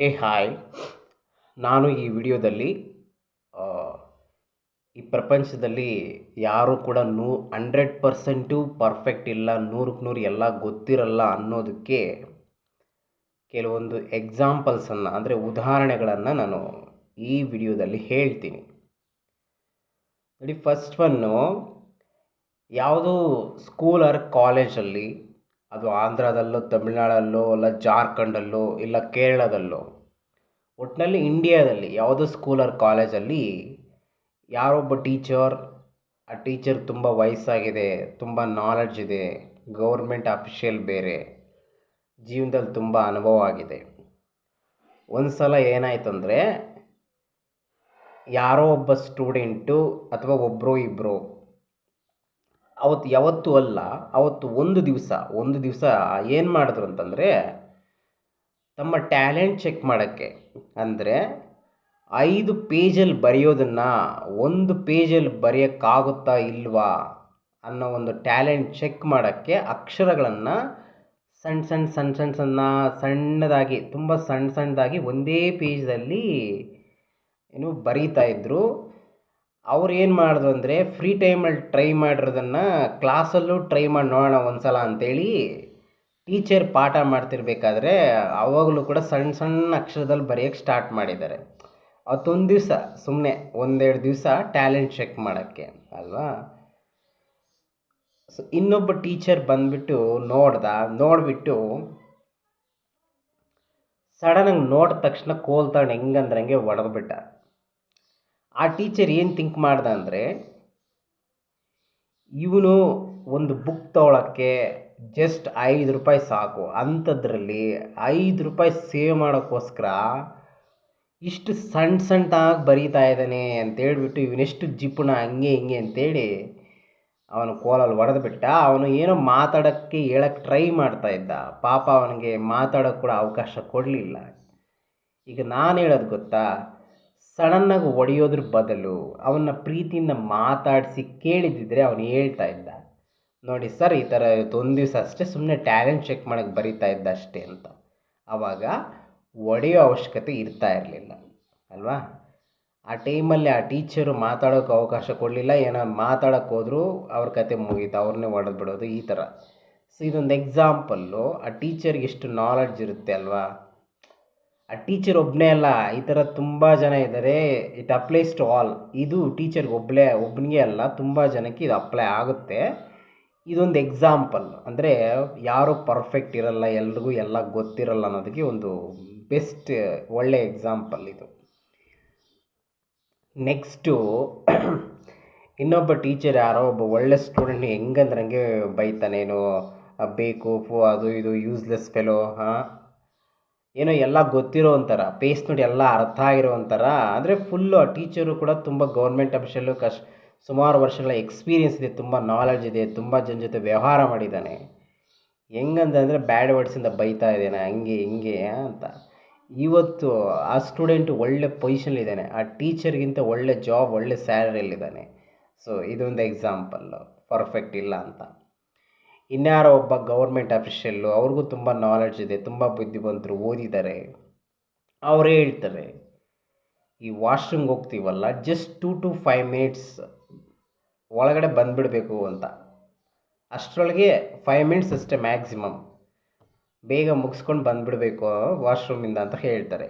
ಹೇ hi. ನಾನು ಈ ವಿಡಿಯೋದಲ್ಲಿ ಈ ಪ್ರಪಂಚದಲ್ಲಿ ಯಾರೂ ಕೂಡ ನೂ, ಹಂಡ್ರೆಡ್ ಪರ್ಸೆಂಟು ಪರ್ಫೆಕ್ಟ್ ಇಲ್ಲ, ನೂರಕ್ಕೆ ನೂರು ಎಲ್ಲ ಗೊತ್ತಿರಲ್ಲ ಅನ್ನೋದಕ್ಕೆ ಕೆಲವೊಂದು ಎಕ್ಸಾಂಪಲ್ಸನ್ನು, ಅಂದರೆ ಉದಾಹರಣೆಗಳನ್ನು ನಾನು ಈ ವಿಡಿಯೋದಲ್ಲಿ ಹೇಳ್ತೀನಿ. ನೋಡಿ, ಫಸ್ಟ್ ಒನ್ನು, ಯಾವುದೋ ಸ್ಕೂಲ್ ಆರ್ ಕಾಲೇಜಲ್ಲಿ ಅದು ಆಂಧ್ರದಲ್ಲೋ, ತಮಿಳ್ನಾಡಲ್ಲೋ, ಇಲ್ಲ ಜಾರ್ಖಂಡಲ್ಲೋ, ಇಲ್ಲ ಕೇರಳದಲ್ಲೋ ಒಟ್ಟಿನಲ್ಲಿ ಇಂಡಿಯಾದಲ್ಲಿ, ಯಾವುದೋ ಸ್ಕೂಲ್ ಆರ್ ಕಾಲೇಜಲ್ಲಿ ಯಾರೊಬ್ಬ ಟೀಚರ್ ಆ ಟೀಚರ್ ತುಂಬ ವಯಸ್ಸಾಗಿದೆ, ತುಂಬ ನಾಲೆಡ್ಜ್ ಇದೆ ಗೌರ್ಮೆಂಟ್ ಅಫಿಷಿಯಲ್ ಬೇರೆ, ಜೀವನದಲ್ಲಿ ತುಂಬ ಅನುಭವ ಆಗಿದೆ. ಒಂದು ಸಲ ಏನಾಯ್ತಂದರೆ, ಯಾರೋ ಒಬ್ಬ ಸ್ಟೂಡೆಂಟು ಅಥವಾ ಒಬ್ಬರು ಇಬ್ಬರು ಅವತ್ತು ಯಾವತ್ತೂ ಅಲ್ಲ, ಅವತ್ತು ಒಂದು ದಿವಸ ಒಂದು ದಿವಸ ಏನು ಮಾಡಿದ್ರು ಅಂತಂದರೆ, ತಮ್ಮ ಟ್ಯಾಲೆಂಟ್ ಚೆಕ್ ಮಾಡೋಕ್ಕೆ. ಅಂದರೆ ಐದು ಪೇಜಲ್ಲಿ ಬರೆಯೋದನ್ನು ಒಂದು ಪೇಜಲ್ಲಿ ಬರೆಯೋಕ್ಕಾಗುತ್ತಾ ಇಲ್ವಾ ಅನ್ನೋ ಒಂದು ಟ್ಯಾಲೆಂಟ್ ಚೆಕ್ ಮಾಡೋಕ್ಕೆ ಅಕ್ಷರಗಳನ್ನು ಸಣ್ಣ ಸಣ್ಣ ಸಣ್ಣ ಸಣ್ಣ ಸಣ್ಣ ಸಣ್ಣದಾಗಿ, ತುಂಬ ಸಣ್ಣ ಸಣ್ಣದಾಗಿ ಒಂದೇ ಪೇಜಲ್ಲಿ ಏನು ಬರೀತಾ ಇದ್ದರು ಅವ್ರು ಏನು ಮಾಡಿದ್ರು ಅಂದರೆ ಫ್ರೀ ಟೈಮಲ್ಲಿ ಟ್ರೈ ಮಾಡಿರೋದನ್ನು ಕ್ಲಾಸಲ್ಲೂ ಟ್ರೈ ಮಾಡಿ, ನೋಡೋಣ ಒಂದು ಸಲ ಅಂತೇಳಿ ಟೀಚರ್ ಪಾಠ ಮಾಡ್ತಿರ್ಬೇಕಾದ್ರೆ ಅವಾಗಲೂ ಕೂಡ ಸಣ್ಣ ಸಣ್ಣ ಅಕ್ಷರದಲ್ಲಿ ಬರೆಯೋಕ್ಕೆ ಸ್ಟಾರ್ಟ್ ಮಾಡಿದ್ದಾರೆ. ಅವತ್ತೊಂದು ದಿವಸ ಸುಮ್ಮನೆ ಒಂದೆರಡು ದಿವಸ ಟ್ಯಾಲೆಂಟ್ ಚೆಕ್ ಮಾಡೋಕ್ಕೆ, ಅಲ್ವಾ? ಸೊ ಇನ್ನೊಬ್ಬ ಟೀಚರ್ ಬಂದುಬಿಟ್ಟು ನೋಡ್ದ, ನೋಡಿಬಿಟ್ಟು ಸಡನ್ನಾಗಿ ನೋಡಿದ ತಕ್ಷಣ ಕೋಲ್ತಾಳೆ ಹೆಂಗಂದ್ರಂಗೆ ಹೆಂಗಂದ್ರೆ ಹಂಗೆ ಹೊಡೆದ್ಬಿಟ್ಟ ಆ ಟೀಚರ್ ಏನು ಥಿಂಕ್ ಮಾಡ್ದ ಅಂದರೆ, ಇವನು ಒಂದು ಬುಕ್ ತೊಗೊಳಕ್ಕೆ ಜಸ್ಟ್ ಐದು ರೂಪಾಯಿ ಸಾಕು. ಅಂಥದ್ರಲ್ಲಿ ಐದು ರೂಪಾಯಿ ಸೇವ್ ಮಾಡೋಕ್ಕೋಸ್ಕರ ಇಷ್ಟು ಸಣ್ಣ ಸಣ್ಣದಾಗಿ ಬರೀತಾ ಇದ್ದಾನೆ ಅಂತೇಳ್ಬಿಟ್ಟು ಇವನೆಷ್ಟು ಜಿಪುಣ, ಹಂಗೆ ಹಿಂಗೆ ಅಂತೇಳಿ ಅವನು ಕೋಲಲ್ಲಿ ಹೊಡೆದ್ಬಿಟ್ಟ ಅವನು ಏನೋ ಮಾತಾಡೋಕ್ಕೆ ಹೇಳಕ್ಕೆ ಟ್ರೈ ಮಾಡ್ತಾ ಇದ್ದ. ಪಾಪ ಅವನಿಗೆ ಮಾತಾಡೋಕ್ಕೆ ಕೂಡ ಅವಕಾಶ ಕೊಡಲಿಲ್ಲ. ಈಗ ನಾನು ಹೇಳೋದು ಗೊತ್ತಾ? ಸಡನ್ನಾಗಿ ಒಡೆಯೋದ್ರ ಬದಲು ಅವನ್ನ ಪ್ರೀತಿಯಿಂದ ಮಾತಾಡಿಸಿ ಕೇಳಿದ್ದಿದ್ರೆ ಅವನು ಹೇಳ್ತಾ ಇದ್ದ. ನೋಡಿ ಸರ್, ಈ ಥರ ಒಂದು ದಿವಸ ಅಷ್ಟೇ ಸುಮ್ಮನೆ ಟ್ಯಾಲೆಂಟ್ ಚೆಕ್ ಮಾಡೋಕ್ಕೆ ಬರೀತಾ ಇದ್ದ ಅಷ್ಟೇ ಅಂತ. ಆವಾಗ ಒಡೆಯೋ ಅವಶ್ಯಕತೆ ಇರ್ತಾ ಇರಲಿಲ್ಲ, ಅಲ್ವಾ? ಆ ಟೈಮಲ್ಲಿ ಆ ಟೀಚರು ಮಾತಾಡೋಕ್ಕೆ ಅವಕಾಶ ಕೊಡಲಿಲ್ಲ, ಏನೋ ಮಾತಾಡೋಕ್ಕೆ ಹೋದರೂ ಅವ್ರ ಕತೆ ಮುಗೀತು, ಅವ್ರನ್ನೇ ಹೊಡೆದು ಈ ಥರ. ಸೊ ಇದೊಂದು ಎಕ್ಸಾಂಪಲ್ಲು ಆ ಟೀಚರ್ಗೆ ಎಷ್ಟು ನಾಲೆಡ್ಜ್ ಇರುತ್ತೆ ಅಲ್ವಾ? ಆ ಟೀಚರ್ ಒಬ್ಬನೇ ಅಲ್ಲ, ಈ ಥರ ತುಂಬ ಜನ ಇದ್ದಾರೆ ಇಟ್ ಅಪ್ಲೈಸ್ ಟು ಆಲ್ ಇದು ಟೀಚರ್ಗೆ ಒಬ್ಬಳೇ ಒಬ್ಬನಿಗೆ ಅಲ್ಲ, ತುಂಬ ಜನಕ್ಕೆ ಇದು ಅಪ್ಲೈ ಆಗುತ್ತೆ. ಇದೊಂದು ಎಕ್ಸಾಂಪಲ್ ಅಂದರೆ ಯಾರು ಪರ್ಫೆಕ್ಟ್ ಇರಲ್ಲ, ಎಲ್ರಿಗೂ ಎಲ್ಲ ಗೊತ್ತಿರಲ್ಲ ಅನ್ನೋದಕ್ಕೆ ಒಂದು ಬೆಸ್ಟ್ ಒಳ್ಳೆಯ ಎಕ್ಸಾಂಪಲ್ ಇದು. ನೆಕ್ಸ್ಟು ಇನ್ನೊಬ್ಬ ಟೀಚರ್ ಯಾರೋ ಒಬ್ಬ ಒಳ್ಳೆ ಸ್ಟೂಡೆಂಟ್ ಹೆಂಗಂದ್ರೆ ಹಂಗೆ ಬೈತಾನೇನೋ ಬೇಕು, ಫೋ, ಅದು, ಇದು ಯೂಸ್ಲೆಸ್ ಫೆಲೋ ಹಾಂ? ಏನೋ ಎಲ್ಲ ಗೊತ್ತಿರೋ ಒಂಥರ ಪೇಸ್ ನೋಡಿ ಎಲ್ಲ ಅರ್ಥ ಆಗಿರೋ ಒಂಥರ. ಅಂದರೆ ಫುಲ್ಲು ಆ ಟೀಚರು ಕೂಡ ತುಂಬ ಗೌರ್ಮೆಂಟ್ ಅಫಿಷಿಯಲ್ಲು ಕಷ್ಟ ಸುಮಾರು ವರ್ಷಗಳ ಎಕ್ಸ್ಪೀರಿಯನ್ಸ್ ಇದೆ, ತುಂಬ ನಾಲೆಡ್ಜ್ ಇದೆ, ತುಂಬ ಜನ ಜೊತೆ ವ್ಯವಹಾರ ಮಾಡಿದ್ದಾನೆ. ಹೆಂಗಂತಂದರೆ ಬ್ಯಾಡ್ ವರ್ಡ್ಸಿಂದ ಬೈತಾ ಇದ್ದಾನೆ, ಹಂಗೆ ಹಿಂಗೆ ಅಂತ. ಇವತ್ತು ಆ ಸ್ಟೂಡೆಂಟು ಒಳ್ಳೆ ಪೊಸಿಷನ್ಲಿದ್ದಾನೆ ಆ ಟೀಚರ್ಗಿಂತ ಒಳ್ಳೆ ಜಾಬ್ ಒಳ್ಳೆ ಸ್ಯಾಲರಿಯಲ್ಲಿದ್ದಾನೆ ಸೊ ಇದೊಂದು ಎಕ್ಸಾಂಪಲ್ಲು ಪರ್ಫೆಕ್ಟ್ ಇಲ್ಲ ಅಂತ. ಇನ್ಯಾರೋ ಒಬ್ಬ ಗೌರ್ಮೆಂಟ್ ಅಫಿಷಿಯಲ್ಲು ಅವ್ರಿಗೂ ತುಂಬ ನಾಲೆಡ್ಜ್ ಇದೆ, ತುಂಬ ಬುದ್ಧಿವಂತರು ಓದಿದ್ದಾರೆ. ಅವರೇ ಹೇಳ್ತಾರೆ, ಈ ವಾಶ್ರೂಮ್ಗೆ ಹೋಗ್ತೀವಲ್ಲ just two to five minutes ಒಳಗಡೆ ಬಂದುಬಿಡಬೇಕು ಅಂತ. ಅಷ್ಟರೊಳಗೆ ಫೈವ್ ಮಿನಿಟ್ಸ್ ಅಷ್ಟೇ ಮ್ಯಾಕ್ಸಿಮಮ್ ಬೇಗ ಮುಗಿಸ್ಕೊಂಡು ಬಂದುಬಿಡಬೇಕು ವಾಶ್ರೂಮಿಂದ ಅಂತ ಹೇಳ್ತಾರೆ.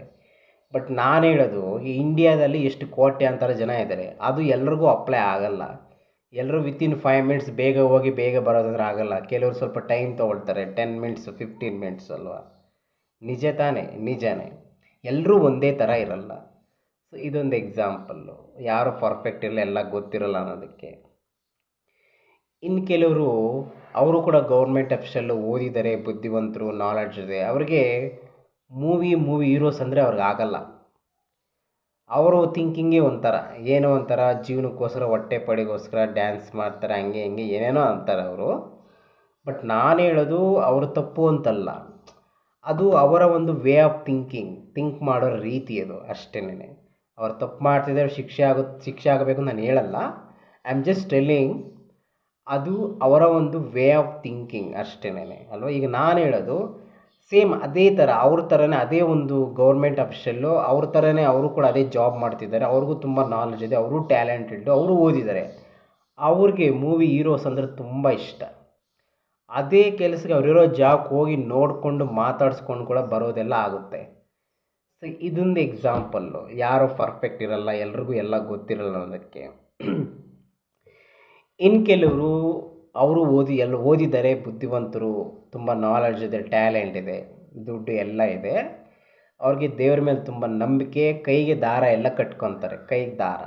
ಬಟ್ ನಾನು ಹೇಳೋದು, ಈ ಇಂಡಿಯಾದಲ್ಲಿ ಎಷ್ಟು ಕೋಟ್ಯಾಂತರ ಜನ ಇದ್ದಾರೆ, ಅದು ಎಲ್ರಿಗೂ ಅಪ್ಲೈ ಆಗಲ್ಲ. ಎಲ್ಲರೂ ವಿತಿನ್ ಫೈವ್ ಮಿನಿಟ್ಸ್ ಬೇಗ ಹೋಗಿ ಬೇಗ ಬರೋದಂದ್ರೆ ಆಗಲ್ಲ. ಕೆಲವರು ಸ್ವಲ್ಪ ಟೈಮ್ ತೊಗೊಳ್ತಾರೆ. ಟೆನ್ ಮಿನಿಟ್ಸ್ ಫಿಫ್ಟೀನ್ ಮಿನಿಟ್ಸ್ ಅಲ್ವಾ? ನಿಜ ತಾನೇ, ನಿಜನೇ. ಎಲ್ಲರೂ ಒಂದೇ ಥರ ಇರಲ್ಲ. ಸೊ ಇದೊಂದು ಎಕ್ಸಾಂಪಲ್ಲು ಯಾರು ಪರ್ಫೆಕ್ಟ್ ಇಲ್ಲ, ಎಲ್ಲ ಗೊತ್ತಿರಲ್ಲ ಅನ್ನೋದಕ್ಕೆ. ಇನ್ನು ಕೆಲವರು, ಅವರು ಕೂಡ ಗೌರ್ಮೆಂಟ್ ಅಫಿಷಲ್ಲು ಓದಿದ್ದಾರೆ ಬುದ್ಧಿವಂತರು ನಾಲೆಡ್ಜ್ ಇದೆ. ಅವ್ರಿಗೆ ಮೂವಿ ಮೂವಿ ಹೀರೋಸ್ ಅಂದರೆ ಅವ್ರಿಗೆ ಆಗಲ್ಲ. ಅವರು ಥಿಂಕಿಂಗೇ ಒಂಥರ, ಏನೋ ಒಂಥರ ಜೀವನಕ್ಕೋಸ್ಕರ, ಹೊಟ್ಟೆ ಪಡಿಗೋಸ್ಕರ ಡ್ಯಾನ್ಸ್ ಮಾಡ್ತಾರೆ, ಹಂಗೆ ಹಿಂಗೆ ಏನೇನೋ ಅಂತಾರೆ ಅವರು. ಬಟ್ ನಾನು ಹೇಳೋದು ಅವ್ರ ತಪ್ಪು ಅಂತಲ್ಲ. ಅದು ಅವರ ಒಂದು ವೇ ಆಫ್ ಥಿಂಕಿಂಗ್ ಥಿಂಕ್ ಮಾಡೋ ರೀತಿ ಅದು ಅಷ್ಟೇನೆ ಅವ್ರು ತಪ್ಪು ಮಾಡ್ತಿದ್ದಾರೆ, ಶಿಕ್ಷೆ ಆಗೋ ಶಿಕ್ಷೆ ಆಗಬೇಕು ನಾನು ಹೇಳಲ್ಲ. ಐ ಆಮ್ ಜಸ್ಟ್ ಟೆಲ್ಲಿಂಗ್ ಅದು ಅವರ ಒಂದು ವೇ ಆಫ್ ಥಿಂಕಿಂಗ್ ಅಷ್ಟೇನೆ ಅಲ್ವಾ? ಈಗ ನಾನು ಹೇಳೋದು ಸೇಮ್ ಅದೇ ಥರ, ಅವ್ರ ಥರನೇ ಅದೇ ಒಂದು ಗೌರ್ಮೆಂಟ್ ಅಫಿಷಿಯಲ್ಲು ಅವ್ರ ಥರನೇ ಅವರು ಕೂಡ ಅದೇ ಜಾಬ್ ಮಾಡ್ತಿದ್ದಾರೆ. ಅವ್ರಿಗೂ ತುಂಬ ನಾಲೆಜ್ ಇದೆ, ಅವರು ಟ್ಯಾಲೆಂಟೆಡ್ಡು ಅವರು ಓದಿದ್ದಾರೆ. ಅವ್ರಿಗೆ ಮೂವಿ ಹೀರೋಸ್ ಅಂದರೆ ತುಂಬ ಇಷ್ಟ. ಅದೇ ಕೆಲಸಕ್ಕೆ ಅವರಿರೋ ಜಾಗಕ್ಕೆ ಹೋಗಿ ನೋಡಿಕೊಂಡು ಮಾತಾಡಿಸ್ಕೊಂಡು ಕೂಡ ಬರೋದೆಲ್ಲ ಆಗುತ್ತೆ. ಸೊ ಇದೊಂದು ಎಕ್ಸಾಂಪಲ್ಲು ಯಾರೂ ಪರ್ಫೆಕ್ಟ್ ಇರಲ್ಲ, ಎಲ್ರಿಗೂ ಎಲ್ಲ ಗೊತ್ತಿರಲ್ಲ ಅನ್ನೋದಕ್ಕೆ. ಇನ್ನು ಕೆಲವರು ಅವರು ಓದಿ ಎಲ್ಲ ಓದಿದ್ದಾರೆ ಬುದ್ಧಿವಂತರು, ತುಂಬ ನಾಲೆಡ್ಜ್ ಇದೆ ಟ್ಯಾಲೆಂಟ್ ಇದೆ, ದುಡ್ಡು ಎಲ್ಲ ಇದೆ. ಅವ್ರಿಗೆ ದೇವ್ರ ಮೇಲೆ ತುಂಬ ನಂಬಿಕೆ, ಕೈಗೆ ದಾರ ಎಲ್ಲ ಕಟ್ಕೊತಾರೆ, ಕೈಗೆ ದಾರ.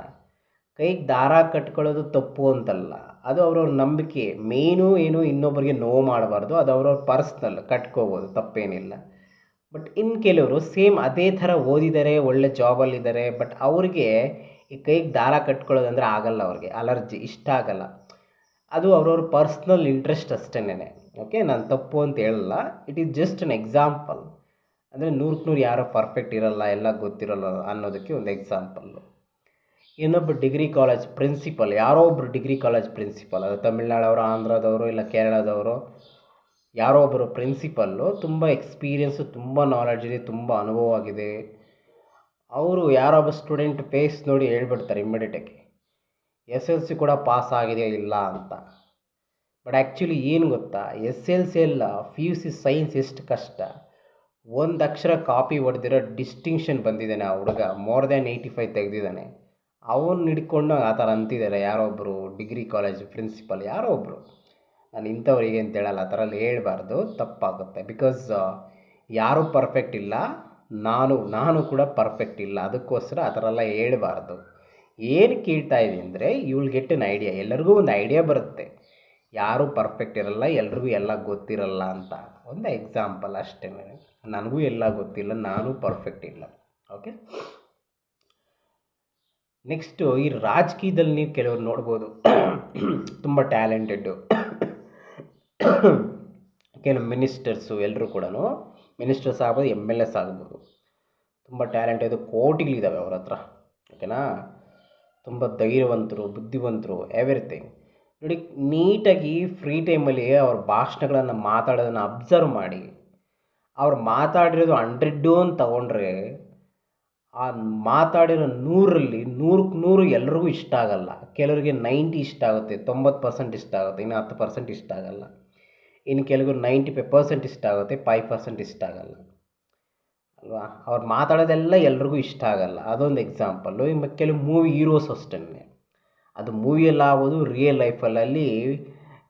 ಕೈಗೆ ದಾರ ಕಟ್ಕೊಳ್ಳೋದು ತಪ್ಪು ಅಂತಲ್ಲ. ಅದು ಅವ್ರವ್ರ ನಂಬಿಕೆ. ಮೇನು ಏನು ಇನ್ನೊಬ್ಬರಿಗೆ ನೋವು ಮಾಡಬಾರ್ದು, ಅದು ಅವ್ರವ್ರ ಪರ್ಸ್ನಲ್ ಕಟ್ಕೋಬೋದು, ತಪ್ಪೇನಿಲ್ಲ. ಬಟ್ ಇನ್ನು ಕೆಲವರು ಸೇಮ್ ಅದೇ ಥರ ಓದಿದ್ದಾರೆ ಒಳ್ಳೆ ಜಾಬಲ್ಲಿದ್ದಾರೆ ಬಟ್ ಅವ್ರಿಗೆ ಈ ಕೈಗೆ ದಾರ ಕಟ್ಕೊಳ್ಳೋದಂದ್ರೆ ಆಗಲ್ಲ ಅವ್ರಿಗೆ ಅಲರ್ಜಿ ಇಷ್ಟ ಆಗಲ್ಲ. ಅದು ಅವ್ರವ್ರ ಪರ್ಸ್ನಲ್ ಇಂಟ್ರೆಸ್ಟ್ ಅಷ್ಟೇನೆ ಓಕೆ ನಾನು ತಪ್ಪು ಅಂತ ಹೇಳಲ್ಲ. It is just an example ಅಂದರೆ ನೂರಕ್ಕೆ ನೂರು ಯಾರೋ ಪರ್ಫೆಕ್ಟ್ ಇರಲ್ಲ, ಎಲ್ಲ ಗೊತ್ತಿರಲ್ಲ ಅನ್ನೋದಕ್ಕೆ ಒಂದು ಎಕ್ಸಾಂಪಲ್ಲು ಇನ್ನೊಬ್ಬ ಡಿಗ್ರಿ ಕಾಲೇಜ್ ಪ್ರಿನ್ಸಿಪಲ್ ಯಾರೋ ಒಬ್ಬರು ಡಿಗ್ರಿ ಕಾಲೇಜ್ ಪ್ರಿನ್ಸಿಪಲ್ ಅದು ತಮಿಳ್ನಾಡವರು, ಆಂಧ್ರದವರು, ಇಲ್ಲ ಕೇರಳದವರು, ಯಾರೋ ಒಬ್ಬರು ಪ್ರಿನ್ಸಿಪಲ್ಲು ತುಂಬ ಎಕ್ಸ್ಪೀರಿಯನ್ಸು ತುಂಬ ನಾಲೆಡ್ಜ್ ಇದೆ, ತುಂಬ ಅನುಭವ ಆಗಿದೆ. ಅವರು ಯಾರೊಬ್ಬ ಸ್ಟೂಡೆಂಟ್ ಫೇಸ್ ನೋಡಿ ಹೇಳ್ಬಿಡ್ತಾರೆ ಇಮ್ಮಿಡಿಯೇಟಾಗಿ ಎಸ್ ಎಲ್ ಸಿ ಕೂಡ ಪಾಸ್ ಆಗಿದೆಯೋ ಇಲ್ಲ ಅಂತ. ಬಟ್ ಆ್ಯಕ್ಚುಲಿ ಏನು ಗೊತ್ತಾ, ಎಸ್ ಎಲ್ ಸಿ ಎಲ್ಲ ಪಿ ಯು ಸಿ ಸೈನ್ಸ್ ಎಷ್ಟು ಕಷ್ಟ. ಒಂದು ಅಕ್ಷರ ಕಾಪಿ ಹೊಡೆದಿರೋ ಡಿಸ್ಟಿಂಕ್ಷನ್ ಬಂದಿದ್ದಾನೆ ಆ ಹುಡುಗ, ಮೋರ್ ದ್ಯಾನ್ ಏಯ್ಟಿ ಫೈವ್ ತೆಗೆದಿದ್ದಾನೆ. ಅವನು ಹಿಡ್ಕೊಂಡು ಆ ಥರ ಅಂತಿದ್ದಾರೆ ಯಾರೋ ಒಬ್ಬರು ಡಿಗ್ರಿ ಕಾಲೇಜ್ ಪ್ರಿನ್ಸಿಪಲ್ ಯಾರೋ ಒಬ್ಬರು ನಾನು ಇಂಥವ್ರಿಗೆ ಅಂತ ಹೇಳಲ್ಲ, ಆ ಥರ ಎಲ್ಲ ಹೇಳ್ಬಾರ್ದು, ತಪ್ಪಾಗುತ್ತೆ. ಬಿಕಾಸ್ ಯಾರೂ ಪರ್ಫೆಕ್ಟ್ ಇಲ್ಲ, ನಾನು ನಾನು ಕೂಡ ಪರ್ಫೆಕ್ಟ್ ಇಲ್ಲ, ಅದಕ್ಕೋಸ್ಕರ ಆ ಥರ ಎಲ್ಲ ಹೇಳ್ಬಾರ್ದು. ಏನು ಕೇಳ್ತಾ ಇದೆ ಅಂದರೆ you will get an idea ಎಲ್ಲರಿಗೂ ಒಂದು ಐಡಿಯಾ ಬರುತ್ತೆ. ಯಾರೂ ಪರ್ಫೆಕ್ಟ್ ಇರಲ್ಲ, ಎಲ್ರಿಗೂ ಎಲ್ಲ ಗೊತ್ತಿರಲ್ಲ ಅಂತ. ಒಂದು ಎಕ್ಸಾಂಪಲ್ ಅಷ್ಟೇ ನನಗೂ ಎಲ್ಲ ಗೊತ್ತಿಲ್ಲ, ನಾನು ಪರ್ಫೆಕ್ಟ್ ಇಲ್ಲ. ಓಕೆ ನೆಕ್ಸ್ಟು ಈ ರಾಜಕೀಯದಲ್ಲಿ ನೀವು ಕೆಲವರು ನೋಡ್ಬೋದು. ತುಂಬ ಟ್ಯಾಲೆಂಟೆಡ್ಡು ಕೆಲವು ಮಿನಿಸ್ಟರ್ಸು ಎಲ್ಲರೂ ಕೂಡ ಮಿನಿಸ್ಟರ್ಸ್ ಆಗ್ಬೋದು ಎಂ ಎಲ್ ಎಸ್ ಆಗ್ಬೋದು. ತುಂಬ ಟ್ಯಾಲೆಂಟ್ ಇದು ಕೋಟಿಗಳಿದ್ದಾವೆ ಅವ್ರ ಹತ್ರ. ಓಕೆನಾ ತುಂಬ ಧೈರ್ಯವಂತರು, ಬುದ್ಧಿವಂತರು ಎವ್ರಿಥಿಂಗ್ ನೋಡಿ, ನೀಟಾಗಿ ಫ್ರೀ ಟೈಮಲ್ಲಿ ಅವ್ರ ಭಾಷಣಗಳನ್ನು ಮಾತಾಡೋದನ್ನು ಅಬ್ಸರ್ವ್ ಮಾಡಿ. ಅವ್ರು ಮಾತಾಡಿರೋದು ಹಂಡ್ರೆಡ್ಡು ಅಂತ ತಗೊಂಡ್ರೆ, ಆ ಮಾತಾಡಿರೋ ನೂರಲ್ಲಿ ನೂರಕ್ಕೆ ನೂರು ಎಲ್ರಿಗೂ ಇಷ್ಟ ಆಗಲ್ಲ. ಕೆಲವರಿಗೆ ನೈಂಟಿ ಇಷ್ಟ ಆಗುತ್ತೆ, ತೊಂಬತ್ತು ಪರ್ಸೆಂಟ್ ಇಷ್ಟ ಆಗುತ್ತೆ, ಇನ್ನು ಹತ್ತು ಪರ್ಸೆಂಟ್ ಇಷ್ಟ ಆಗಲ್ಲ. ಇನ್ನು ಕೆಲವರು ನೈಂಟಿ ಫೈವ್ ಪರ್ಸೆಂಟ್ ಇಷ್ಟ ಆಗುತ್ತೆ ಫೈವ್ ಪರ್ಸೆಂಟ್ ಇಷ್ಟ ಆಗಲ್ಲ. ಅಲ್ವಾ? ಅವ್ರು ಮಾತಾಡೋದೆಲ್ಲ ಎಲ್ರಿಗೂ ಇಷ್ಟ ಆಗಲ್ಲ. ಅದೊಂದು ಎಕ್ಸಾಂಪಲ್ಲು ಇನ್ನು ಕೆಲವು ಮೂವಿ ಹೀರೋಸ್ ಅಷ್ಟೇ ಅದು ಮೂವಿಯಲ್ಲಿ ಆಗೋದು ರಿಯಲ್ ಲೈಫಲ್ಲಿ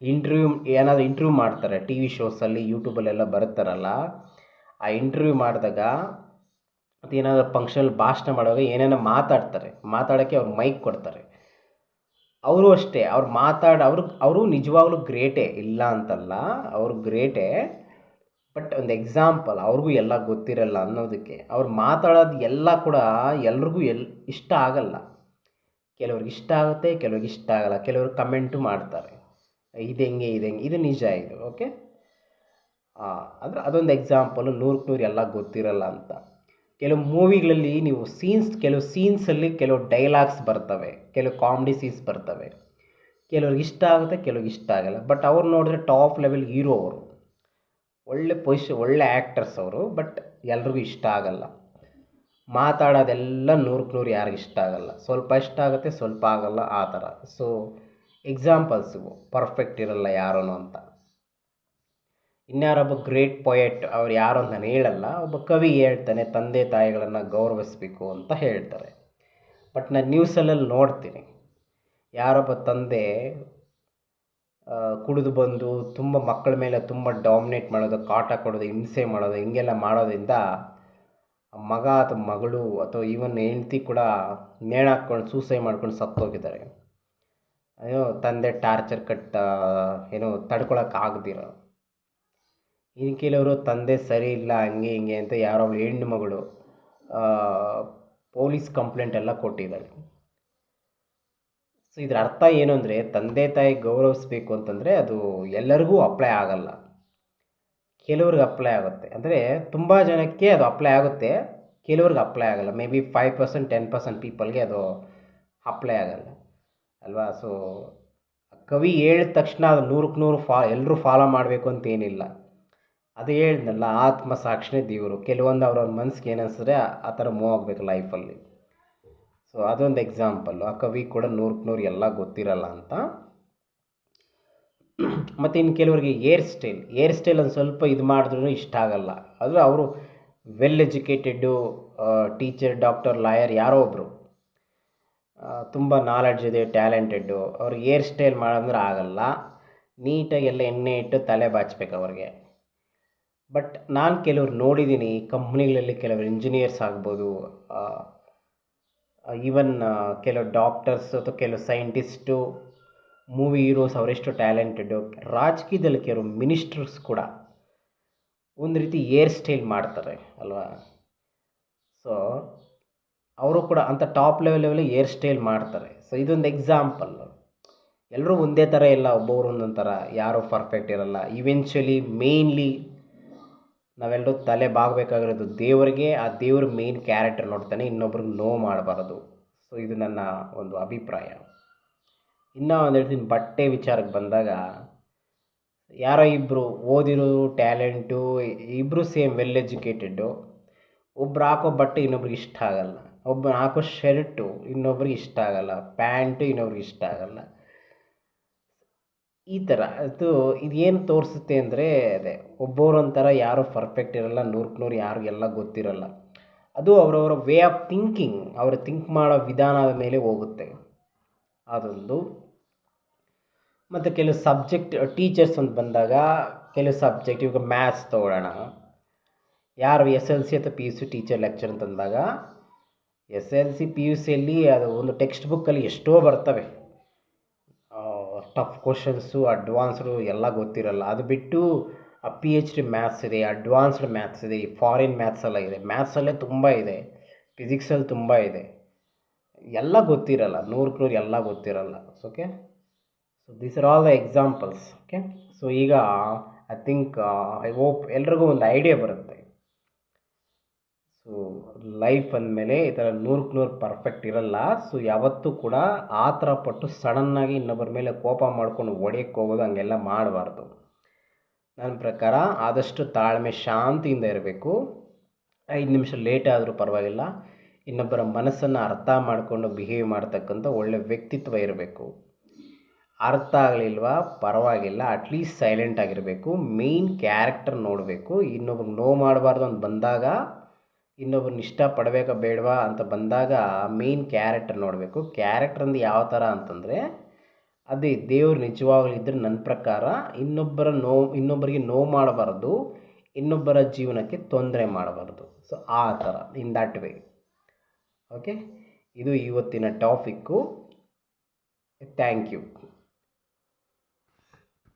ಇಂಟರ್ವ್ಯೂ ಏನಾದರೂ ಇಂಟರ್ವ್ಯೂ ಮಾಡ್ತಾರೆ. ಟಿ ವಿ ಶೋಸಲ್ಲಿ ಯೂಟ್ಯೂಬಲ್ಲೆಲ್ಲ ಬರ್ತಾರಲ್ಲ. ಆ ಇಂಟರ್ವ್ಯೂ ಮಾಡಿದಾಗ ಅದೇನಾದರೂ ಫಂಕ್ಷನಲ್ಲಿ ಭಾಷಣ ಮಾಡುವಾಗ ಏನೇನೋ ಮಾತಾಡ್ತಾರೆ. ಮಾತಾಡೋಕ್ಕೆ ಅವ್ರು ಮೈಕ್ ಕೊಡ್ತಾರೆ. ಅವರು ಅಷ್ಟೇ. ಅವ್ರು ಮಾತಾಡ, ಅವ್ರು, ಅವರು ನಿಜವಾಗ್ಲೂ ಗ್ರೇಟೇ ಇಲ್ಲ ಅಂತಲ್ಲ. ಅವರು ಗ್ರೇಟೇ ಬಟ್ ಒಂದು ಎಕ್ಸಾಂಪಲ್ ಅವ್ರಿಗೂ ಎಲ್ಲ ಗೊತ್ತಿರಲ್ಲ ಅನ್ನೋದಕ್ಕೆ, ಅವ್ರು ಮಾತಾಡೋದು ಎಲ್ಲ ಕೂಡ ಎಲ್ರಿಗೂ ಎಲ್, ಇಷ್ಟ ಆಗಲ್ಲ. ಕೆಲವ್ರಿಗೆ ಇಷ್ಟ ಆಗುತ್ತೆ, ಕೆಲವ್ರಿಗೆ ಇಷ್ಟ ಆಗಲ್ಲ. ಕೆಲವರು ಕಮೆಂಟು ಮಾಡ್ತಾರೆ. ಇದು ಹೆಂಗೆ ಇದು ಹೆಂಗೆ, ಇದು ನಿಜ, ಇದು ಓಕೆ ಅಂದರೆ ಅದೊಂದು ಎಕ್ಸಾಂಪಲು ನೂರಕ್ಕೆ ನೂರು ಎಲ್ಲ ಗೊತ್ತಿರಲ್ಲ ಅಂತ. ಕೆಲವು ಮೂವಿಗಳಲ್ಲಿ ನೀವು ಸೀನ್ಸ್ ಕೆಲವು ಸೀನ್ಸಲ್ಲಿ ಕೆಲವು ಡೈಲಾಗ್ಸ್ ಬರ್ತವೆ, ಕೆಲವು ಕಾಮಿಡಿ ಸೀನ್ಸ್ ಬರ್ತವೆ. ಕೆಲವ್ರಿಗೆ ಇಷ್ಟ ಆಗುತ್ತೆ, ಕೆಲವ್ರಿಗೆ ಇಷ್ಟ ಆಗಲ್ಲ. ಬಟ್ ಅವ್ರು ನೋಡಿದ್ರೆ ಟಾಪ್ ಲೆವೆಲ್ ಹೀರೋ ಅವರು. ಒಳ್ಳೆ ಪೊಸಿಷನ್ ಒಳ್ಳೆ ಆ್ಯಕ್ಟರ್ಸ್ ಅವರು ಬಟ್ ಎಲ್ರಿಗೂ ಇಷ್ಟ ಆಗಲ್ಲ. ಮಾತಾಡೋದೆಲ್ಲ ನೂರಕ್ಕೆ ನೂರು ಯಾರಿಗೂ ಇಷ್ಟ ಆಗಲ್ಲ. ಸ್ವಲ್ಪ ಇಷ್ಟ ಆಗುತ್ತೆ, ಸ್ವಲ್ಪ ಆಗಲ್ಲ, ಆ ಥರ. ಸೊ ಎಕ್ಸಾಂಪಲ್ಸ್ ಪರ್ಫೆಕ್ಟ್ ಇರಲ್ಲ ಯಾರೂ ಅಂತ. ಇನ್ಯಾರೊಬ್ಬ ಗ್ರೇಟ್ ಪೊಯೆಟ್ ಅವ್ರು ಯಾರು ಅಂತ ನಾನು ಹೇಳಲ್ಲ. ಒಬ್ಬ ಕವಿ ಹೇಳ್ತಾನೆ, ತಂದೆ ತಾಯಿಗಳನ್ನು ಗೌರವಿಸಬೇಕು ಅಂತ ಹೇಳ್ತಾರೆ. ಬಟ್ ನಾನು ನ್ಯೂಸಲ್ಲಿ ನೋಡ್ತೀನಿ. ಯಾರೊಬ್ಬ ತಂದೆ ಕುಡಿದು ಬಂದು ತುಂಬ ಮಕ್ಕಳ ಮೇಲೆ ತುಂಬ ಡಾಮಿನೇಟ್ ಮಾಡೋದು, ಕಾಟ ಕೊಡೋದು, ಹಿಂಸೆ ಮಾಡೋದು, ಹಿಂಗೆಲ್ಲ ಮಾಡೋದ್ರಿಂದ ಮಗ ಅಥವಾ ಮಗಳು ಅಥವಾ ಈವನ್ ಹೆಂಡ್ತಿ ಕೂಡ ನೇಣ ಹಾಕ್ಕೊಂಡು ಸೂಸೈಡ್ ಮಾಡ್ಕೊಂಡು ಸತ್ತೋಗಿದ್ದಾರೆ. ಏನೋ ತಂದೆ ಟಾರ್ಚರ್ ಕಟ್ಟ, ಏನೋ ತಡ್ಕೊಳಕ್ಕೆ ಆಗದಿರೋ. ಇನ್ನು ಕೆಲವರು ತಂದೆ ಸರಿ ಇಲ್ಲ, ಹಂಗೆ ಹಿಂಗೆ ಅಂತ ಯಾರೋ ಹೆಣ್ಣು ಮಗಳು ಪೊಲೀಸ್ ಕಂಪ್ಲೇಂಟ್ ಎಲ್ಲ ಕೊಟ್ಟಿದ್ದಾಳೆ ಸೊ ಇದರ ಅರ್ಥ ಏನು ಅಂದರೆ ತಂದೆ ತಾಯಿ ಗೌರವಿಸ್ಬೇಕು ಅಂತಂದರೆ ಅದು ಎಲ್ಲರಿಗೂ ಅಪ್ಲೈ ಆಗಲ್ಲ. ಕೆಲವ್ರಿಗೆ ಅಪ್ಲೈ ಆಗುತ್ತೆ. ಅಂದರೆ ತುಂಬ ಜನಕ್ಕೆ ಅದು ಅಪ್ಲೈ ಆಗುತ್ತೆ. ಕೆಲವ್ರಿಗೆ ಅಪ್ಲೈ ಆಗಲ್ಲ. Maybe five percent ten percent ಪೀಪಲ್ಗೆ ಅದು ಅಪ್ಲೈ ಆಗಲ್ಲ. ಅಲ್ವಾ? ಸೊ ಕವಿ ಹೇಳಿದ ತಕ್ಷಣ ಅದು ನೂರಕ್ಕೆ ನೂರು ಫಾ ಎಲ್ಲರೂ ಫಾಲೋ ಮಾಡಬೇಕು ಅಂತ ಏನಿಲ್ಲ. ಅದು ಹೇಳಿದ್ನಲ್ಲ ಆತ್ಮ ಸಾಕ್ಷಿನೇ ದೇವರು. ಕೆಲವೊಂದು ಅವ್ರವ್ರ ಮನ್ಸಿಗೆ ಏನು ಅನಿಸಿದ್ರೆ ಆ ಥರ ಮೂವ್ ಆಗಬೇಕು ಲೈಫಲ್ಲಿ ಸೊ ಅದೊಂದು ಎಕ್ಸಾಂಪಲ್ಲು ಆ ಕವಿ ಕೂಡ ನೂರಕ್ಕೆ ನೂರು ಎಲ್ಲ ಗೊತ್ತಿರಲ್ಲ ಅಂತ. ಮತ್ತು ಇನ್ನು ಕೆಲವರಿಗೆ ಏರ್ ಸ್ಟೈಲ್ ಏರ್ ಸ್ಟೈಲ್ ಒಂದು ಸ್ವಲ್ಪ ಇದು ಮಾಡಿದ್ರೂ ಇಷ್ಟ ಆಗಲ್ಲ. ಆದರೆ ಅವರು well educated teacher doctor lawyer ಯಾರೋ ಒಬ್ಬರು ತುಂಬ ನಾಲೆಡ್ಜ್ ಇದೆ ಟ್ಯಾಲೆಂಟೆಡ್ಡು ಅವ್ರಿಗೆ ಏರ್ ಸ್ಟೈಲ್ ಮಾಡಂದ್ರೆ ಆಗಲ್ಲ. ನೀಟಾಗಿ ಎಲ್ಲ ಎಣ್ಣೆ ಇಟ್ಟು ತಲೆ ಬಾಚಬೇಕು ಅವ್ರಿಗೆ. ಬಟ್ ನಾನು ಕೆಲವ್ರು ನೋಡಿದ್ದೀನಿ ಕಂಪ್ನಿಗಳಲ್ಲಿ ಕೆಲವರು ಇಂಜಿನಿಯರ್ಸ್ ಆಗ್ಬೋದು ಈವನ್ ಕೆಲವು ಡಾಕ್ಟರ್ಸ್ ಅಥವಾ ಕೆಲವು ಸೈಂಟಿಸ್ಟು ಮೂವಿ ಹೀರೋಸ್ ಅವರೆಷ್ಟು ಟ್ಯಾಲೆಂಟೆಡು ರಾಜಕೀಯದಲ್ಲಿ ಕೆಲವು ಮಿನಿಸ್ಟರ್ಸ್ ಕೂಡ ಒಂದು ರೀತಿ ಏರ್ ಸ್ಟೈಲ್ ಮಾಡ್ತಾರೆ, ಅಲ್ವಾ? ಸೊ ಅವರು ಕೂಡ ಅಂಥ top level level air style ಮಾಡ್ತಾರೆ. ಸೊ ಇದೊಂದು ಎಕ್ಸಾಂಪಲ್ ಎಲ್ಲರೂ ಒಂದೇ ಥರ ಇಲ್ಲ, ಒಬ್ಬೊಬ್ರು ಒಂದೊಂದು ಥರ ಯಾರೂ ಪರ್ಫೆಕ್ಟ್ ಇರಲ್ಲ. ಇವೆನ್ಚುಲಿ ಮೇಯ್ನ್ಲಿ ನಾವೆಲ್ಲರೂ ತಲೆ ಬಾಗಬೇಕಾಗಿರೋದು ದೇವರಿಗೆ, ಆ ದೇವ್ರ ಮೇಯ್ನ್ ಕ್ಯಾರೆಕ್ಟರ್ ನೋಡ್ತಾನೆ ಇನ್ನೊಬ್ರಿಗೆ ನೋವು ಮಾಡಬಾರದು. ಸೊ ಇದು ನನ್ನ ಒಂದು ಅಭಿಪ್ರಾಯ. ಇನ್ನೂ ಒಂದು ಹೇಳ್ತೀನಿ ಬಟ್ಟೆ ವಿಚಾರಕ್ಕೆ ಬಂದಾಗ, ಯಾರೋ ಇಬ್ಬರು ಓದಿರೋ ಟ್ಯಾಲೆಂಟು ಇಬ್ಬರು ಸೇಮ್ ವೆಲ್ ಎಜುಕೇಟೆಡ್ಡು ಒಬ್ರು ಹಾಕೋ ಬಟ್ಟೆ ಇನ್ನೊಬ್ರಿಗೆ ಇಷ್ಟ ಆಗಲ್ಲ. ಒಬ್ಬ ಹಾಕೋ ಶರ್ಟು ಇನ್ನೊಬ್ರಿಗೆ ಇಷ್ಟ ಆಗಲ್ಲ. ಪ್ಯಾಂಟು ಇನ್ನೊಬ್ರಿಗೆ ಇಷ್ಟ ಆಗಲ್ಲ. ಈ ಥರ ಅದು ಇದೇನು ತೋರಿಸುತ್ತೆ ಅಂದರೆ ಅದೇ ಒಬ್ಬೊಬ್ರು ಒಂಥರ ಯಾರೂ ಪರ್ಫೆಕ್ಟ್ ಇರಲ್ಲ ನೂರಕ್ಕೆ ನೂರು ಯಾರಿಗೆಲ್ಲ ಗೊತ್ತಿರಲ್ಲ. ಅದು ಅವರವರ ವೇ ಆಫ್ ಥಿಂಕಿಂಗ್, ಅವರು ಥಿಂಕ್ ಮಾಡೋ ವಿಧಾನದ ಮೇಲೆ ಹೋಗುತ್ತೆ. ಅದೊಂದು. ಮತ್ತು ಕೆಲವು ಸಬ್ಜೆಕ್ಟ್, ಟೀಚರ್ಸ್ ಅಂತ ಬಂದಾಗ ಕೆಲವು ಸಬ್ಜೆಕ್ಟ್, ಇವಾಗ ಮ್ಯಾಥ್ಸ್ ತೊಗೊಳ್ಳೋಣ. ಯಾರು ಎಸ್ ಎಲ್ ಸಿ ಅಥವಾ P U C teacher lecture ಅಂತಂದಾಗ S L C, P U ಸಿಯಲ್ಲಿ ಅದು ಒಂದು ಟೆಕ್ಸ್ಟ್ ಬುಕ್ಕಲ್ಲಿ ಎಷ್ಟೋ ಬರ್ತವೆ. ಟಫ್ ಕ್ವಶನ್ಸು ಅಡ್ವಾನ್ಸ್ಡು ಎಲ್ಲ ಗೊತ್ತಿರಲ್ಲ. ಅದು ಬಿಟ್ಟು, ಆ ಪಿ ಎಚ್ ಡಿ ಮ್ಯಾಥ್ಸ್ ಇದೆ ಅಡ್ವಾನ್ಸ್ಡ್ ಮ್ಯಾಥ್ಸ್ ಇದೆ, ಈ ಫಾರಿನ್ ಮ್ಯಾಥ್ಸ್ ಎಲ್ಲ ಇದೆ. ಮ್ಯಾಥ್ಸಲ್ಲೇ ತುಂಬ ಇದೆ. ಫಿಸಿಕ್ಸಲ್ಲಿ ತುಂಬ ಇದೆ. ಎಲ್ಲ ಗೊತ್ತಿರಲ್ಲ. ನೂರಕ್ಕೆ ನೂರು ಎಲ್ಲ ಗೊತ್ತಿರಲ್ಲ. Okay so these are all the examples okay so ಈಗ ಐ ಥಿಂಕ್ ಐ ಹೋಪ್ ಎಲ್ರಿಗೂ ಒಂದು ಐಡಿಯಾ ಬರುತ್ತೆ. ಸೊ ಲೈಫ್ ಅಂದಮೇಲೆ ಈ ಥರ ನೂರಕ್ಕೆ ನೂರು ಪರ್ಫೆಕ್ಟ್ ಇರಲ್ಲ. ಸೊ ಯಾವತ್ತೂ ಕೂಡ ಆ ಥರ ಪಟ್ಟು ಸಡನ್ನಾಗಿ ಇನ್ನೊಬ್ಬರ ಮೇಲೆ ಕೋಪ ಮಾಡ್ಕೊಂಡು ಹೊಡೆಯಕ್ಕೆ ಹೋಗೋದು ಹಂಗೆಲ್ಲ ಮಾಡಬಾರ್ದು. ನನ್ನ ಪ್ರಕಾರ ಆದಷ್ಟು ತಾಳ್ಮೆ, ಶಾಂತಿಯಿಂದ ಇರಬೇಕು. ಐದು ನಿಮಿಷ ಲೇಟ್ ಆದರೂ ಪರವಾಗಿಲ್ಲ. ಇನ್ನೊಬ್ಬರ ಮನಸ್ಸನ್ನು ಅರ್ಥ ಮಾಡಿಕೊಂಡು ಬಿಹೇವ್ ಮಾಡ್ತಕ್ಕಂಥ ಒಳ್ಳೆ ವ್ಯಕ್ತಿತ್ವ ಇರಬೇಕು. ಅರ್ಥ ಆಗಲಿಲ್ವಾ? ಪರವಾಗಿಲ್ಲ. ಅಟ್ಲೀಸ್ಟ್ ಸೈಲೆಂಟ್ ಆಗಿರಬೇಕು. ಮೇಯ್ನ್ ಕ್ಯಾರೆಕ್ಟರ್ ನೋಡಬೇಕು. ಇನ್ನೊಬ್ರು ನೋ ಮಾಡಬಾರ್ದು ಅಂತ ಬಂದಾಗ ಇನ್ನೊಬ್ರನ್ನ ಇಷ್ಟಪಡಬೇಕಾ ಬೇಡವಾ ಅಂತ ಬಂದಾಗ ಮೇಯ್ನ್ ಕ್ಯಾರೆಕ್ಟರ್ ನೋಡಬೇಕು. ಕ್ಯಾರೆಕ್ಟರ್ ಅಂದರೆ ಯಾವ ಥರ ಅಂತಂದರೆ, ಅದೇ ದೇವ್ರು ನಿಜವಾಗ್ಲೂ ಇದ್ದರೆ ನನ್ನ ಪ್ರಕಾರ ಇನ್ನೊಬ್ಬರ ನೋವು ಇನ್ನೊಬ್ಬರಿಗೆ ನೋವು ಮಾಡಬಾರ್ದು, ಇನ್ನೊಬ್ಬರ ಜೀವನಕ್ಕೆ ತೊಂದರೆ ಮಾಡಬಾರ್ದು. ಸೊ ಆ ಥರ ಇನ್ ದಟ್ ವೇ ಓಕೆ ಇದು ಇವತ್ತಿನ ಟಾಪಿಕ್ಕು ಥ್ಯಾಂಕ್ ಯು